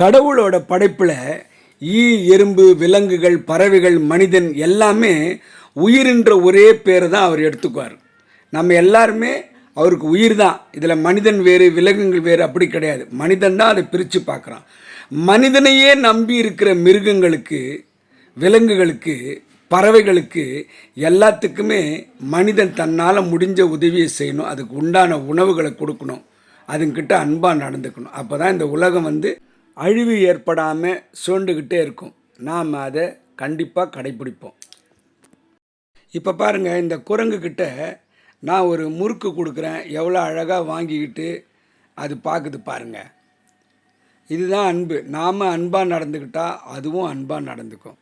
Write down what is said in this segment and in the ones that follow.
கடவுளோட படைப்பில் ஈ எறும்பு விலங்குகள் பறவைகள் மனிதன் எல்லாமே உயிர்ன்ற ஒரே பேரை தான் அவர் எடுத்துக்குவார். நம்ம எல்லாருமே அவருக்கு உயிர் தான் இதில் மனிதன் வேறு விலங்குகள் வேறு அப்படி கிடையாது. மனிதன் தான் அதை பிரித்து பார்க்குறான். மனிதனையே நம்பி இருக்கிற மிருகங்களுக்கு விலங்குகளுக்கு பறவைகளுக்கு எல்லாத்துக்குமே மனிதன் தன்னால் முடிஞ்ச உதவியை செய்யணும். அதுக்கு உண்டான உணவுகளை கொடுக்கணும். அதுங்கிட்ட அன்பாக நடந்துக்கணும். அப்போ தான் இந்த உலகம் வந்து அழிவு ஏற்படாமல் சூண்டுக்கிட்டே இருக்கும். நாம் அதை கண்டிப்பாக கடைப்பிடிப்போம் இப்போ பாருங்கள் இந்த குரங்குக்கிட்ட நான் ஒரு முறுக்கு கொடுக்குறேன். எவ்வளோ அழகாக வாங்கிக்கிட்டு அது பார்க்குது பாருங்க. இதுதான் அன்பு. நாம் அன்பாக நடந்துக்கிட்டால் அதுவும் அன்பாக நடந்துக்கும்.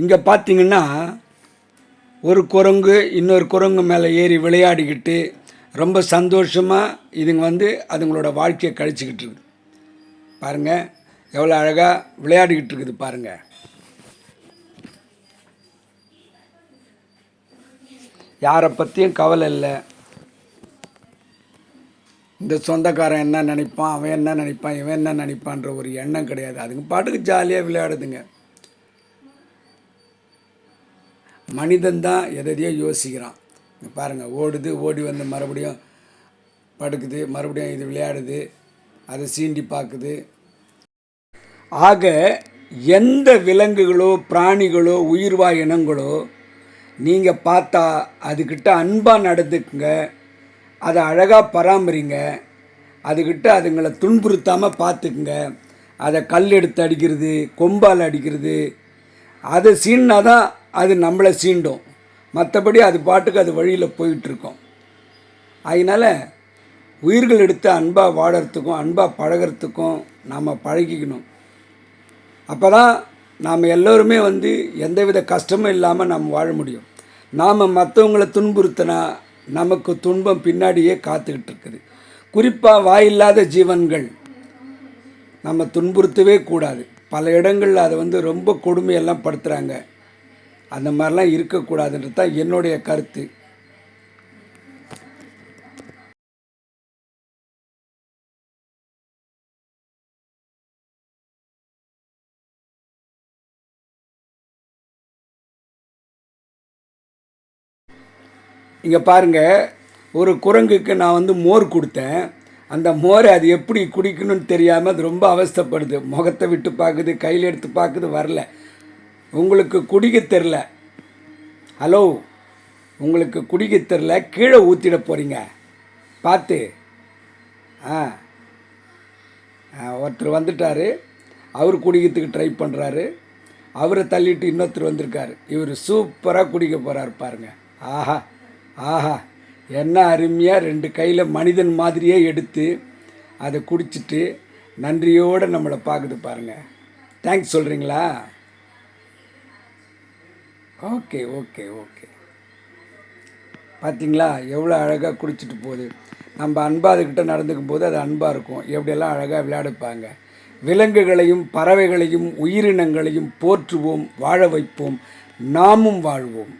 இங்கே பார்த்தீங்கன்னா ஒரு குரங்கு இன்னொரு குரங்கு மேலே ஏறி விளையாடிக்கிட்டு ரொம்ப சந்தோஷமாக இதுங்க வந்து அதுங்களோட வாழ்க்கையை கழிச்சிக்கிட்டு இருக்குது. பாருங்கள் எவ்வளோ அழகாக விளையாடிக்கிட்டு இருக்குது பாருங்கள் யாரை பற்றியும் கவலை இல்லை. இந்த சொந்தக்காரன் என்ன நினைப்பான் அவன் என்ன நினைப்பான் இவன் என்ன நினைப்பான்ற ஒரு எண்ணம் கிடையாது. அதுங்க பாட்டுக்கு ஜாலியாக விளையாடுதுங்க. மனிதன் தான் எதையோ யோசிக்கிறான். பாருங்கள் ஓடுது ஓடி வந்து மறுபடியும் படுக்குது மறுபடியும் இது விளையாடுது அதை சீண்டி பார்க்குது. ஆக எந்த விலங்குகளோ பிராணிகளோ உயிர்வா இனங்களோ நீங்கள் பார்த்தா அதுக்கிட்ட அன்பாக நடந்துக்குங்க அதை அழகாக பராமரிங்க அதுக்கிட்ட அதுங்களை துன்புறுத்தாமல் பார்த்துக்குங்க அதை கல் எடுத்து அடிக்கிறது கொம்பால் அடிக்கிறது அதை சீன்னா தான் அது நம்மளை சீண்டும். மற்றபடி அது பாட்டுக்கு அது வழியில் போயிட்டுருக்கோம். அதனால் உயிர்கள் எடுத்து அன்பாக வாழறதுக்கும் அன்பாக பழகிறதுக்கும் நாம் பழகிக்கணும். அப்போ தான் நாம் எல்லோருமே வந்து எந்தவித கஷ்டமும் இல்லாமல் நாம் வாழ முடியும். நாம் மற்றவங்களை துன்புறுத்தினா நமக்கு துன்பம் பின்னாடியே காத்துக்கிட்டு இருக்குது குறிப்பாக வாயில்லாத ஜீவன்கள் நம்ம துன்புறுத்தவே கூடாது. பல இடங்களில் அதை வந்து ரொம்ப கொடுமையெல்லாம் படுத்துகிறாங்க அந்த மாதிரிலாம் இருக்கக்கூடாதுன்றது தான் என்னுடைய கருத்து. இங்கே பாருங்க ஒரு குரங்குக்கு நான் வந்து மோர் கொடுத்தேன். அந்த மோரை அது எப்படி குடிக்கணும்னு தெரியாமல் அது ரொம்ப அவஸ்தைப்படுது. முகத்தை விட்டு பார்க்குது கையில் எடுத்து பார்க்குது வரல. உங்களுக்கு குடிக்க தெரில ஹலோ உங்களுக்கு குடிக்க தெரில கீழே ஊற்றிட போகிறீங்க பார்த்து. ஆ. ஆ, ஒருத்தர் வந்துட்டார். அவர் குடிக்கிறதுக்கு ட்ரை பண்ணுறாரு அவரை தள்ளிட்டு இன்னொருத்தர் வந்திருக்காரு. இவர் சூப்பராக குடிக்க போகிறாரு பாருங்க. ஆஹா. ஆஹா. என்ன அருமையாக ரெண்டு கையில் மனிதன் மாதிரியே எடுத்து அதை குடிச்சிட்டு நன்றியோடு நம்மளை பார்க்குது பாருங்க. தேங்க்ஸ் சொல்கிறீங்களா ஓகே ஓகே ஓகே. பார்த்தீங்களா எவ்வளோ அழகாக குடிச்சிட்டு போகுது. நம்ம அன்பாக அதுக்கிட்ட நடந்துக்கும் போது அது அன்பாக இருக்கும். எப்படியெல்லாம் அழகாக விளையாடுப்பாங்க. விலங்குகளையும் பறவைகளையும் உயிரினங்களையும் போற்றுவோம் வாழ வைப்போம். நாமும் வாழ்வோம்.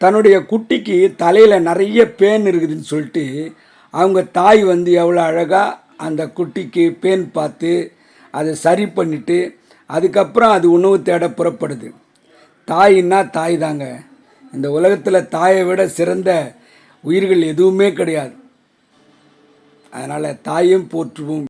தன்னுடைய குட்டிக்கு தலையில் நிறைய பேன் இருக்குதுன்னு சொல்லிட்டு அவங்க தாய் வந்து எவ்வளோ அழகாக அந்த குட்டிக்கு பேன் பார்த்து அதை சரி பண்ணிவிட்டு அதுக்கப்புறம் அது உணவு தேட புறப்படுது. தாயின்னா தாய் தாங்க. இந்த உலகத்தில் தாயை விட சிறந்த உயிர்கள் எதுவுமே கிடையாது. அதனால் தாயும் போற்றுவோம்.